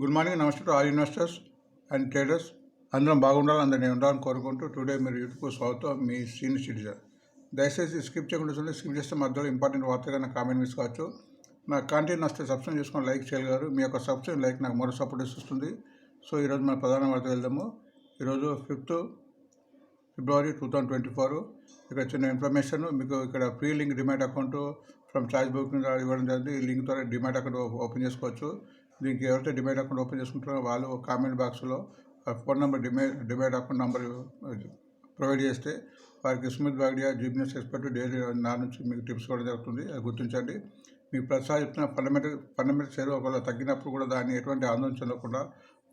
Good morning namaste to all investors and traders. అందరం బాగుండాలి నేను ఉండాలని కోరుకుంటూ టుడే మీరు యూట్యూబ్ స్వాగతం మీ సీనియర్ సిటిజన్. దయచేసి స్కిప్ చేయకుండా చూడండి స్కిప్ చేస్తే మధ్యలో ఇంపార్టెంట్ వార్తగా నాకు కామెంట్ మిస్ కావచ్చు నా కాంటెంట్ నచ్చితే సబ్స్క్రైబ్ చేసుకొని లైక్ చేయగలరు మీ యొక్క సబ్స్క్రైబ్ లైక్ నాకు మరో సపోర్ట్ ఇస్తుంది. సో ఈరోజు మన ప్రధాన వార్త వెళ్దాము. ఈరోజు fifth February two thousand twenty four. ఇక్కడ చిన్న ఇన్ఫర్మేషన్ మీకు ఇక్కడ free link demat account from charge book ఇవ్వడం జరిగింది. ఈ లింక్ ద్వారా డిమాట్ అకౌంట్ ఓపెన్ చేసుకోవచ్చు. దీనికి ఎవరైతే డిమాట్ అకౌంట్ ఓపెన్ చేసుకుంటారో వాళ్ళు కామెంట్ బాక్స్లో ఫోన్ నెంబర్ డిమే డిమాట్ అకౌంట్ నెంబర్ ప్రొవైడ్ చేస్తే వారికి స్మిత్ బాగ్డియా జీబ్నెస్ ఎక్స్పర్ట్ డైలీ నా నుంచి మీకు టిప్స్ కూడా జరుగుతుంది. అది గుర్తించండి. మీకు ప్రతిసారి చెప్తున్న ఫండమెంటల్ ఫండమెంటల్ షేర్ ఒకవేళ తగ్గినప్పుడు కూడా దాన్ని ఎటువంటి ఆందోళన చెందకుండా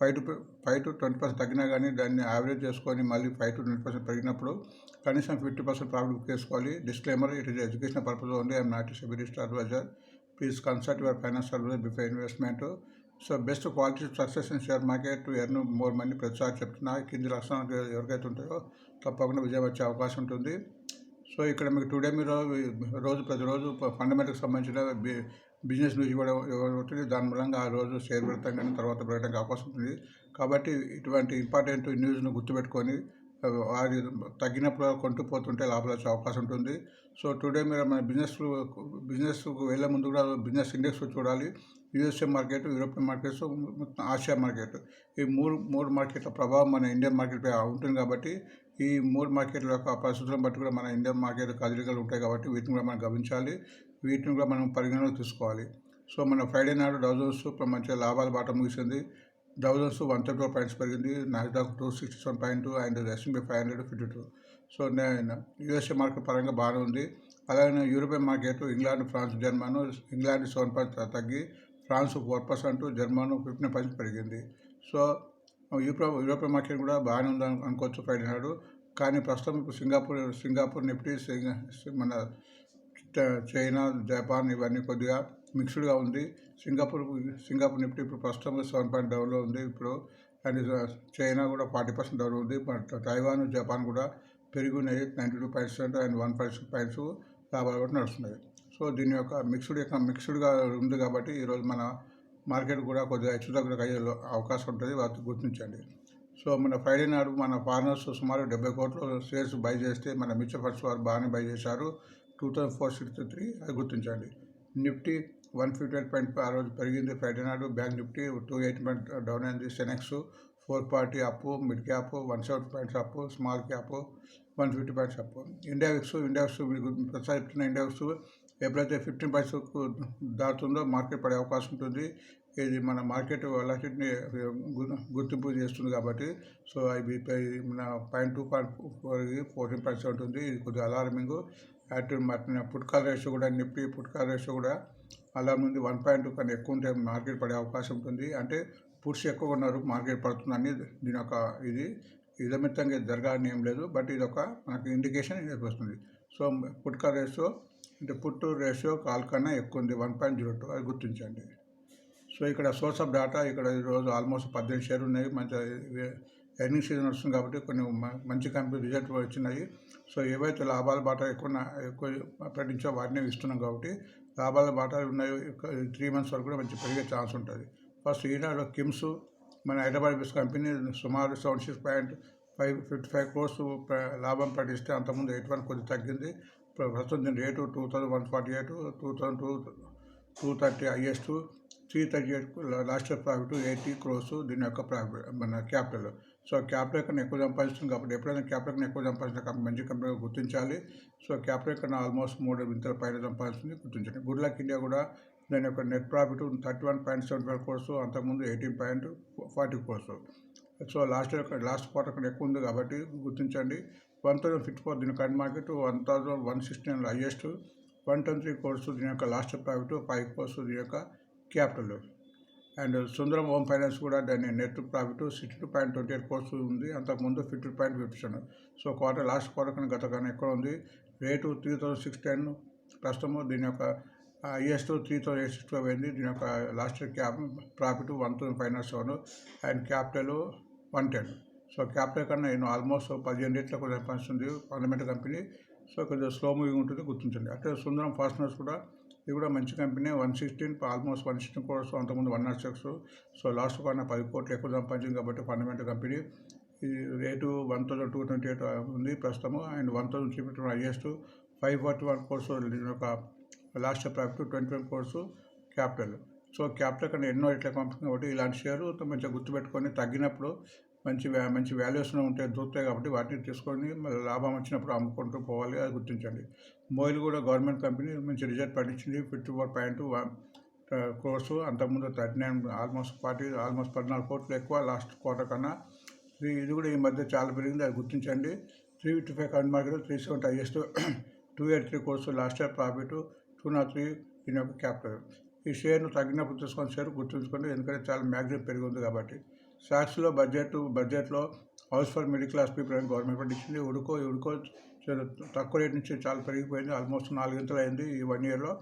five to five to twenty percent తగ్గినా కానీ దాన్ని యావరేజ్ చేసుకొని మళ్ళీ ఫైవ్ టు ట్వంటీ పర్సెంట్ పెరిగినప్పుడు కనీసం ఫిఫ్టీ పర్సెంట్ ప్రాఫిట్ బుక్ చేసుకోవాలి disclaimer it is education purpose only. I'm not SEBI listed adviser. Please consult your finance adviser before investment. So best quality success in share market. To earn more money ప్రతిసారి చెప్తున్నా. కింది లక్షణాలు ఎవరికైతే ఉంటాయో తప్పకుండా విజయం వచ్చే అవకాశం ఉంటుంది. సో ఇక్కడ మీకు టుడే మీరు రోజు ప్రతిరోజు ఫండమెంటల్కి సంబంధించిన బిజినెస్ న్యూస్ కూడా ఉంటుంది దాని మూలంగా ఆ రోజు షేర్ పెడతాం కానీ తర్వాత పెట్టడానికి అవకాశం ఉంటుంది. కాబట్టి ఇటువంటి ఇంపార్టెంట్ న్యూస్ను గుర్తుపెట్టుకొని ఆ, వారి తగ్గినప్పుడు కొంటూ పోతుంటే లాభాలు వచ్చే అవకాశం ఉంటుంది. సో టుడే మీరు మన బిజినెస్ బిజినెస్కు వెళ్ళే ముందు కూడా బిజినెస్ ఇండెక్స్ చూడాలి. యుఎస్ఏ మార్కెట్ యూరోపియన్ మార్కెట్స్ మొత్తం ఆసియా మార్కెట్. ఈ మూడు మూడు మార్కెట్ల ప్రభావం మన ఇండియన్ మార్కెట్పై ఉంటుంది కాబట్టి ఈ మూడు మార్కెట్ల యొక్క పరిస్థితులను బట్టి కూడా మన ఇండియన్ మార్కెట్ కదలికలు ఉంటాయి కాబట్టి వీటిని కూడా మనం గమనించాలి. వీటిని కూడా మనం పరిగణలోకి తీసుకోవాలి. సో మన ఫ్రైడే నాడు డౌజన్స్ మంచిగా లాభాల బాట ముగిసింది. Dow Jones one thirty four points పెరిగింది. Nasdaq two sixty seven point and S and P five hundred fifty two. So నేను యూఎస్ఏ మార్కెట్ పరంగా బాగానే ఉంది. అలాగే European market England France German England seven point తగ్గి France four percent German fifteen percent పెరిగింది. So euro European market కూడా బాగానే ఉంది అనుకోవచ్చు ఫ్రైడే నాడు కానీ ప్రస్తుతం ఇప్పుడు సింగపూర్ సింగపూర్ నిఫ్టీ సింగ- మన చైనా జపాన్ ఇవన్నీ కొద్దిగా మిక్స్డ్గా ఉంది. సింగపూర్ సింగపూర్ నిఫ్టీ ఇప్పుడు ప్రస్తుతం సెవెన్ పాయింట్ డౌన్లో ఉంది ఇప్పుడు. అండ్ చైనా కూడా ఫార్టీ పర్సెంట్ డౌన్ ఉంది. బట్ తైవాన్ జపాన్ కూడా పెరిగి ఉన్నాయి. Ninety two percent and one percent points లాభాలు కూడా నడుస్తున్నాయి. సో దీని యొక్క మిక్స్డ్ యొక్క మిక్స్డ్గా ఉంది కాబట్టి ఈరోజు మన మార్కెట్ కూడా కొద్దిగా హెచ్చుతగ్గులకు అయ్యే అవకాశం ఉంటుంది. వాటి గుర్తించండి. సో మన ఫ్రైడే నాడు మన ఫారినర్స్ సుమారు డెబ్బై కోట్ల షేర్స్ బై చేస్తే మన మ్యూచువల్ ఫండ్స్ వారు బాగానే బై చేశారు. Two thousand four sixty three అది గుర్తించండి. Nifty one fifty eight point ఆ రోజు పెరిగింది ఫ్రైడే నాడు. Bank Nifty two eight point down అయింది. Sensex four forty up mid cap one seventy points up small cap one fifty points up India VIX India VIX మీకు Prasad India VIX ఎప్పుడైతే fifteen పాయింట్స్కు దాటుతుందో market పడే అవకాశం ఉంటుంది. ఇది మన మార్కెట్ వెలాసిటీని గుర్తింపు చేస్తుంది కాబట్టి. సో అవి మన point two point four fourteen percent ఉంటుంది. ఇది కొద్దిగా అలార్మింగ్ యాక్టివ్ మన పుట్కాల రేషియో కూడా నిప్పి పుట్కాల రేషియో కూడా అలారం ఉంది. వన్ పాయింట్ టూ కన్నా ఎక్కువ ఉంటే మార్కెట్ పడే అవకాశం ఉంటుంది. అంటే పుట్స్ ఎక్కువ ఉన్నారు మార్కెట్ పడుతుందని దీని యొక్క ఇది. ఇదమితంగా జరగాలని ఏం లేదు. బట్ ఇది ఒక మనకి ఇండికేషన్ ఇది వస్తుంది. సో పుట్కాల రేషియో అంటే పుట్టు రేషియో కాల్ కన్నా ఎక్కువ ఉంది వన్ పాయింట్ జీరో టూ అది గుర్తించండి. సో ఇక్కడ సోర్స్ ఆఫ్ డేటా ఇక్కడ ఈరోజు ఆల్మోస్ట్ పద్దెనిమిది షేర్లు ఉన్నాయి. మంచి ఎర్నింగ్ సీజన్ వస్తుంది కాబట్టి కొన్ని మ- మంచి కంపెనీ రిజల్ట్ వచ్చినాయి. సో ఏవైతే లాభాల బాట ఎక్కువ ఎక్కువ ప్రకటించో వాటిని ఇస్తున్నాం కాబట్టి లాభాల బాట ఉన్నాయి. త్రీ మంత్స్ వరకు కూడా మంచి పెరిగే ఛాన్స్ ఉంటుంది. ఫస్ట్ ఈనాడు కిమ్స్ మన హైదరాబాద్ బేస్ కంపెనీ సుమారు seven six point five fifty five crores లాభం ప్రకటిస్తే అంతకుముందు ఎయిట్ వన్ కొద్ది తగ్గింది. ప్రస్తుతం దీని rate two thousand one forty eight two thousand two two thirty highest three thirty eight last year profit eighty crores దీని యొక్క ప్రాఫిట్ మన క్యాపిటల్. సో క్యాపిటల్ కన్నా ఎక్కువ సంపాదిస్తుంది కాబట్టి ఎప్పుడైనా క్యాపిటల్ కన్నా ఎక్కువ సంపాదించిన కంపెనీ మంచి కంపెనీ గుర్తించాలి. సో క్యాపిటల్ కన్నా ఆల్మోస్ట్ మూడు వింతల పైన సంపాదిస్తుంది గుర్తించండి. గుడ్ లక్ ఇండియా కూడా దాని యొక్క net profit thirty one point seven five crores అంతకుముందు eighteen point forty crores so last year last quarter కన్నా ఎక్కువ ఉంది కాబట్టి గుర్తించండి. వన్ థౌసండ్ ఫిఫ్టీ ఫోర్ దీని current market one thousand one sixty nine highest. One twenty three crores దీని యొక్క last profit five crores దీని యొక్క capital. And Sundaram home finance కూడా దాని net profit sixty two point twenty eight crores ఉంది. అంతకుముందు fifty point fifty seven. So quarter last quarter కన్నా గత కన్నా ఎక్కువ ఉంది. Rate three thousand six ten. ప్రస్తుతము దీని యొక్క highest three thousand eight six అయింది. దీని యొక్క last cap profit one thousand five nought seven. And capital one ten. So capital కన్నా నేను ఆల్మోస్ట్ పదిహేను రేట్లకు పనిస్తుంది పార్లమెంట్ కంపెనీ. సో కొంచెం స్లో మూవింగ్ ఉంటుంది గుర్తించండి. అట్లే సుందరం ఫాస్ట్నర్స్ కూడా ఇది కూడా మంచి company. One sixteen almost one sixteen crores అంతకుముందు one nought six. So last కన్నా పది కోట్లు ఎక్కువ సంపాదించింది కాబట్టి ఫండమెంటల్ కంపెనీ. ఈ rate one thousand two twenty eight ఉంది ప్రస్తుతము and one thousand three fifty highest. Five forty one crores ఒక last profit twenty one crores capital. So capital కన్నా ఎన్నో ఇట్లా కంపెనీ కాబట్టి ఇలాంటి షేరు మంచిగా గుర్తుపెట్టుకొని తగ్గినప్పుడు మంచి మంచి వాల్యుయేషన్ ఉంటే దొరుకుతాయి కాబట్టి వాటిని తీసుకొని మళ్ళీ లాభం వచ్చినప్పుడు అమ్ముకుంటూ పోవాలి అది గుర్తించండి. మోయిల్ కూడా గవర్నమెంట్ కంపెనీ మంచి రిజల్ట్ పట్టించింది ఫిఫ్టీ ఫోర్ పాయింట్ కోర్సు అంతకుముందు thirty nine almost forty almost పద్నాలుగు కోట్లు ఎక్కువ లాస్ట్ క్వార్టర్ కన్నా. ఇది ఇది కూడా ఈ మధ్య చాలా పెరిగింది అది గుర్తించండి. Three fifty five current market three seventy highest two eight three crores last year profit two nought three దీని యొక్క క్యాపిటల్ ఈ షేర్ను తగ్గినప్పుడు తీసుకొని షేర్ గుర్తుంచుకోండి ఎందుకంటే చాలా మ్యాగ్జిమం పెరిగి ఉంది కాబట్టి. సాక్స్లో బడ్జెట్ బడ్జెట్లో house for middle class people అని గవర్నమెంట్ పట్టించింది ఉడుకో ఉడుకో చాలా తక్కువ రేట్ నుంచి చాలా పెరిగిపోయింది. ఆల్మోస్ట్ నాలుగింతలు అయింది ఈ వన్ ఇయర్లో.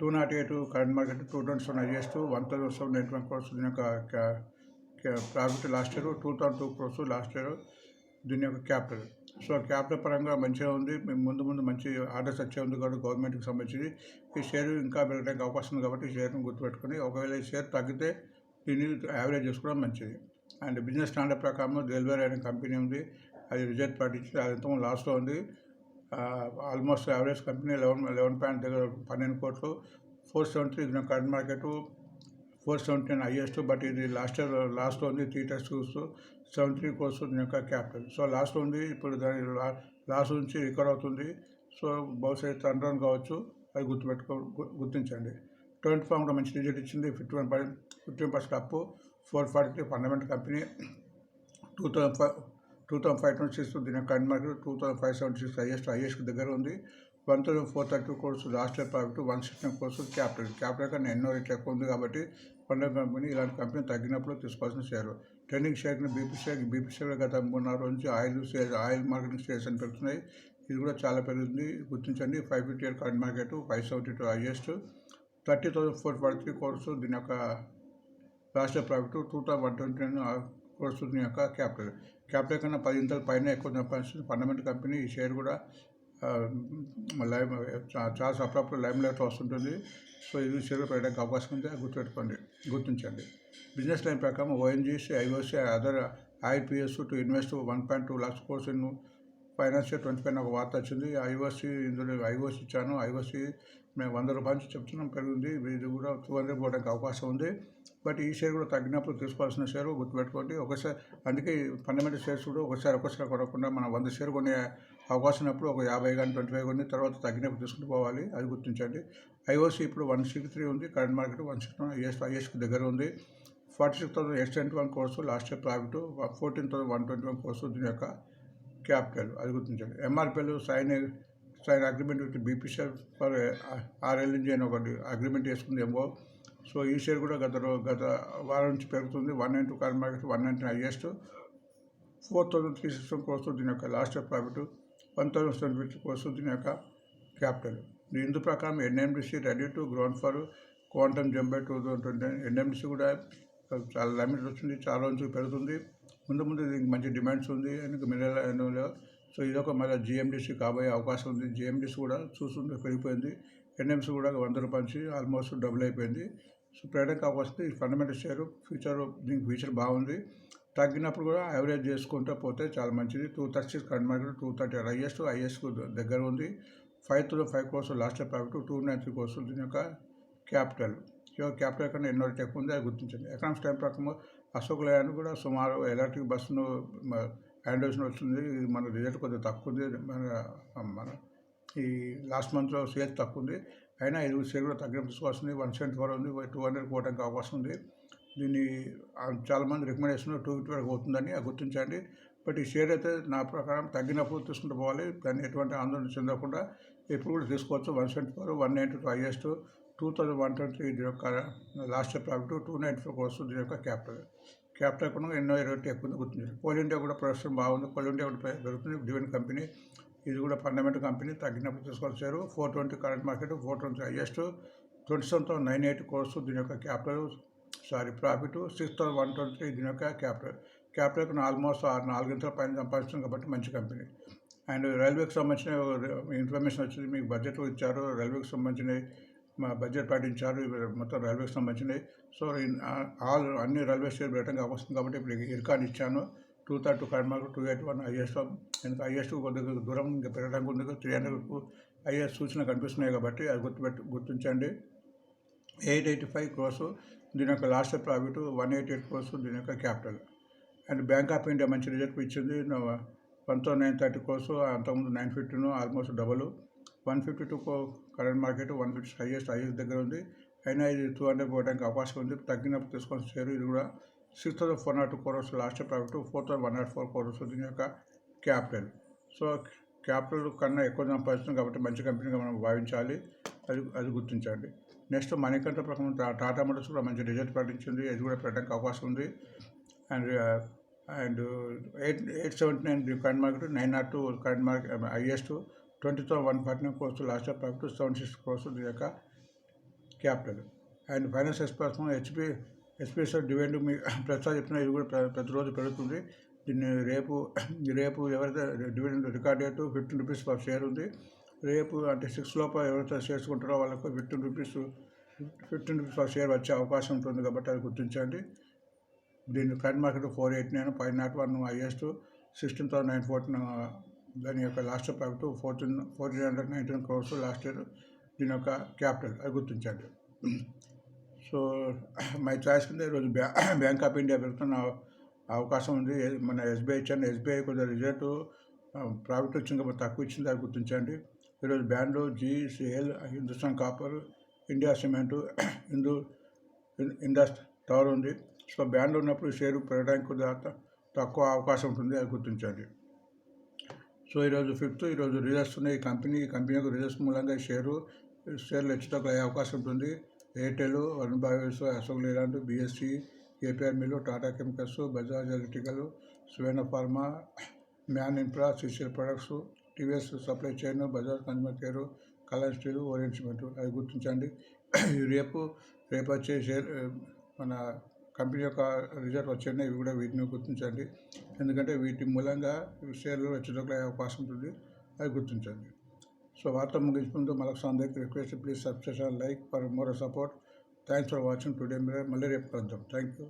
Two nought eight current market two twenty seven highest one thousand seven nine one crores దీని యొక్క profit last year two thousand two crores last year దీని యొక్క క్యాపిటల్. సో క్యాపిటల్ పరంగా మంచిగా ఉంది. మేము ముందు ముందు మంచి ఆర్డర్స్ వచ్చే ఉంది కాబట్టి గవర్నమెంట్కి సంబంధించి ఈ షేర్ ఇంకా పెరగడానికి అవకాశం ఉంది కాబట్టి ఈ షేర్ను గుర్తుపెట్టుకొని ఒకవేళ ఈ షేర్ తగ్గితే దీన్ని యావరేజ్ చేసుకోవడం మంచిది. అండ్ బిజినెస్ స్టాండర్డ్ ప్రకారం డెలివరీ అనే కంపెనీ ఉంది. అది రిజల్ట్ పాటించింది అది ఎంతో లాస్ట్లో ఉంది. Almost average company eleven eleven point దగ్గర పన్నెండు కోట్లు. Four seventy three current market. Four seventy nine highest but ఇది లాస్ట్ ఇయర్ లాస్ట్లో ఉంది. త్రీ టెస్ట్ చూస్తూ సెవెన్ త్రీ కోర్స్ దీని యొక్క క్యాపిటల్. సో లాస్ట్లో ఉంది. ఇప్పుడు దాని లా- లాస్ట్ నుంచి రికవర్ అవుతుంది. సో బహుశా టర్న్ రౌండ్ కావచ్చు. అది గుర్తుపెట్టుకో గు- గుర్తించండి. ట్వంటీ ఫామ్ కూడా మంచి రిజల్ట్ ఇచ్చింది. Fifty one point fifteen percent అప్పు. Four forty three fundamental company two thousand five two thousand five twenty six దీని current market two thousand five seventy six highest highest దగ్గర ఉంది. One thousand four thirty crores last year profit one sixteen crores capital. Capital కన్నా ఎన్నో రేట్లు ఎక్కువ ఉంది కాబట్టి పండుగ కంపెనీ ఇలాంటి కంపెనీ తగ్గినప్పుడు తీసుకోవాల్సిన share trending share BP share BP share గత మూడు నాలుగు నుంచి oil share oil marketing shares అని పెరుగుతున్నాయి. ఇది కూడా చాలా పెరుగుతుంది గుర్తించండి five fifty year current market five seventy two highest. Thirty thousand four forty three crores దీని యొక్క రాష్ట్ర ప్రభుత్వం two thousand one twenty nine crores యొక్క క్యాపిటల్. క్యాపిటల్ కన్నా పది ఇంతల పైన ఎక్కువ సంపాదిస్తుంది ఫండమెంట్ కంపెనీ ఈ షేర్ కూడా లైమ్ చాలా అప్పుడప్పుడు లైమ్ లైట్ వస్తుంటుంది. సో ఇది షేర్ పెట్టడానికి అవకాశం ఉంది అది గుర్తుపెట్టుకోండి. గుర్తించండి. బిజినెస్ లైన్ ప్రకారం ONGC IOC other IPS to invest one point two lakhs crores in financial twenty five ఒక వార్త వచ్చింది. ఐఓసీ ఇందులో ఐఓసీ ఇచ్చాను. ఐఓసీ మేము వంద రూపాయల నుంచి చెప్తున్నాం పెరిగింది ఇది కూడా టూ హండ్రెడ్ పోవడానికి అవకాశం ఉంది. బట్ ఈ షేర్ కూడా తగ్గినప్పుడు తీసుకోవాల్సిన షేర్ గుర్తుపెట్టుకోండి. ఒకసారి అందుకే ఫండమెంటల్ షేర్స్ కూడా ఒకసారి ఒకసారి కొనకుండా మనం వంద షేర్ కొనే అవకాశం ఉన్నప్పుడు ఒక యాభై కానీ ట్వంటీ ఫైవ్ కొని తర్వాత తగ్గినప్పుడు తీసుకుంటూ పోవాలి అది గుర్తించండి. ఐఓసీ ఇప్పుడు వన్ సిక్స్ త్రీ ఉంది కరెంట్ మార్కెట్ వన్ సిక్స్ ఐఎస్ ఐఎస్కి దగ్గర ఉంది. Forty six thousand eight twenty one crores last year profit fourteen thousand one twenty one crores దీని యొక్క క్యాపిటల్ అది గుర్తించండి. MRPL sign sign agreement with BPCL for RLNG అని ఒకటి అగ్రిమెంట్ వేసుకుంది ఏమో సో ఈ షేర్ కూడా గత గత వారం నుంచి పెరుగుతుంది. One nine two car market one ninety highest four thousand three six crores దీని యొక్క last profit one thousand seven fifty crores దీని యొక్క క్యాపిటల్ ఇందు ప్రకారం NMDC ready to ground for quantum jump by two thousand twenty NMDC కూడా చాలా limit వచ్చింది. చాలా రోజులు పెరుగుతుంది. ముందు ముందు దీనికి మంచి డిమాండ్స్ ఉంది. ఎందుకు మినరల్ సో ఇది ఒక మళ్ళీ జిఎండిసి కాబోయే అవకాశం ఉంది. జిఎండిసి కూడా చూస్తుంటే పెరిగిపోయింది. ఎన్ఎంసి కూడా వంద రూపాయల నుంచి ఆల్మోస్ట్ డబుల్ అయిపోయింది. సో ప్రయత్నం కావాల్సింది ఈ ఫండమెంటల్ షేర్ ఫ్యూచర్ దీనికి ఫ్యూచర్ బాగుంది. తగ్గినప్పుడు కూడా యావరేజ్ చేసుకుంటూ పోతే చాలా మంచిది. Two thirty current market two thirty highest highest దగ్గర ఉంది. Five thousand five crores last profit two nine three crores దీని యొక్క క్యాపిటల్ సో క్యాపిటల్ కన్నా ఎన్నో టెక్ ఉంది అది గుర్తించండి. ఎకనామిక్స్ టైం ప్రకారం అశోక్ లయాన్ కూడా సుమారు ఎలక్ట్రిక్ బస్సును హ్యాండోషన్ వస్తుంది. ఇది మన రిజల్ట్ కొద్దిగా తక్కువ ఉంది మన మన ఈ లాస్ట్ మంత్లో సేల్స్ తక్కువ ఉంది అయినా ఇది షేర్ కూడా తగ్గినప్పుడు తీసుకోవాల్సింది వన్ సెవెంటీ ఫోర్ ఉంది. టూ హండ్రెడ్ పోవడానికి అవకాశం ఉంది. దీన్ని చాలామంది రికమెండేషన్ టూ ఫిఫ్టీ వరకు అవుతుందని అది గుర్తించండి. బట్ ఈ షేర్ అయితే నా ప్రకారం తగ్గినప్పుడు తీసుకుంటూ పోవాలి. దాన్ని ఎటువంటి ఆందోళన చెందకుండా ఎప్పుడు కూడా తీసుకోవచ్చు. One seventy four one ninety two highest two thousand one twenty దీని యొక్క last profit two ninety four crores దీని యొక్క క్యాపిటల్. క్యాపిటల్ కూడా ఎన్నో ఇరవై ఎక్కువ గుర్తుంది కోల్ ఇండియా కూడా ప్రొడక్షన్ బాగుంది. కోల్ ఇండియా కూడా దొరుకుతుంది పెరుగుతుంది. డివెంట్ కంపెనీ ఇది కూడా ఫండమెంటల్ కంపెనీ తగ్గినప్పుడు తీసుకొచ్చారు. Four twenty current market four twenty highest twenty seven thousand nine eight crores దీని యొక్క capital sorry profit six thousand one twenty దీని యొక్క క్యాపిటల్. క్యాపిటల్కి ఆల్మోస్ట్ ఆరు నాలుగింతల పైన సంపాదిస్తుంది కాబట్టి మంచి కంపెనీ. అండ్ రైల్వేకి సంబంధించిన ఇన్ఫర్మేషన్ వచ్చింది. మీకు బడ్జెట్ ఇచ్చారు. రైల్వేకి సంబంధించిన మా బడ్జెట్ పాటించారు. మొత్తం రైల్వేకి సంబంధించినవి. సో ఆల్ అన్ని రైల్వే స్టేషన్ పెట్టడం వస్తుంది కాబట్టి ఇప్పుడు ఇర్కాన్ ఇచ్చాను. Two thirty two current mark two eight one is ఎందుకు ఐఎస్ కొద్దిగా దూరం ఇంకా పెరగడానికి ఉంది. త్రీ హండ్రెడ్ ఐఎస్ సూచన కనిపిస్తున్నాయి కాబట్టి అది గుర్తుపెట్టు గుర్తించండి. ఎయిట్ ఎయిటీ ఫైవ్ క్రోర్స్ దీని యొక్క last profit one eighty eight crores దీని యొక్క capital. And Bank of India మంచి రిజల్ట్ ఇచ్చింది. One thousand nine thirty crores అంతకుముందు nine fifteen almost double. One fifty two current market one fifty highest highest దగ్గర ఉంది అయినా ఇది టూ హండ్రెడ్ పోవడానికి అవకాశం ఉంది తగ్గినప్పుడు తీసుకొని షేర్ ఇది కూడా six thousand four nought two crores last profit four thousand one nought four crores దీని యొక్క క్యాపిటల్ సో క్యాపిటల్ కన్నా ఎక్కువ సంపాదిస్తుంది కాబట్టి మంచి కంపెనీగా మనం భావించాలి అది అది గుర్తించండి నెక్స్ట్ మణికంఠ ప్రకారం టాటా మోటార్స్ కూడా మంచి రిజల్ట్ ప్రకటించింది ఇది కూడా పెట్టడానికి అవకాశం ఉంది and and eight eight seventy nine current market nine nought two current market highest twenty thousand one forty nine crores last profit seven six crores యొక్క capital. And finance express HP SPS dividend మీ ప్రతిసారి చెప్పిన ఇది కూడా ప్రతిరోజు పెరుగుతుంది. దీన్ని రేపు రేపు ఎవరైతే dividend record date fifteen rupees per share ఉంది. రేపు అంటే సిక్స్ లోపల ఎవరైతే షేర్స్ కొంటారో వాళ్ళకు fifteen rupees fifteen rupees per share వచ్చే అవకాశం ఉంటుంది కాబట్టి అది గుర్తించండి. దీని current market four eight nine five nought one highest sixteen thousand nine fourteen దాని యొక్క last profit fourteen fourteen hundred nineteen crores last year దీని యొక్క క్యాపిటల్ అది గుర్తించండి. సో మై చాయిస్ కింద ఈరోజు బ్యా బ్యాంక్ ఆఫ్ ఇండియా పెరుగుతున్న అవకాశం ఉంది. మన ఎస్బీఐ ఇచ్చాను. ఎస్బీఐ కొద్దిగా రిజల్ట్ ప్రాఫిట్ వచ్చింది కాబట్టి తక్కువ ఇచ్చింది అది గుర్తించండి. ఈరోజు బ్యాండ్లు GCL Hindustan copper India cement Hindu Indus tower ఉంది. సో బ్యాండ్ ఉన్నప్పుడు షేర్ పెరగడానికి తక్కువ అవకాశం ఉంటుంది అది గుర్తించండి. సో ఈరోజు ఫిఫ్త్ ఈరోజు రిజల్ట్స్ ఉన్నాయి. ఈ కంపెనీ ఈ కంపెనీ యొక్క రిజల్ట్స్ మూలంగా షేరు షేర్లు హెచ్చుతగ్గులు అయ్యే అవకాశం ఉంటుంది. ఎయిర్టెల్ వరుణ్ బయోస్ Ashok Leyland BSC KPR mill Tata chemicals Bajaj electrical Suven pharma man infra CCL products TVS supply chain Bajaj consumer care colour steel orient cement అది గుర్తించండి. రేపు రేపు వచ్చే షేర్ మన కంపెనీ యొక్క రిజల్ట్ వచ్చాయి ఇవి కూడా వీటిని గుర్తించండి. ఎందుకంటే వీటి మూలంగా షేర్లు వచ్చేటప్పుడు అయ్యే అవకాశం ఉంటుంది. అది గుర్తించండి. సో వార్త ముగించే ముందు మరొక అందరికి request. Please subscribe like for more support. Thanks for watching. Today మళ్ళీ రేపు కలుద్దాం. Thank you.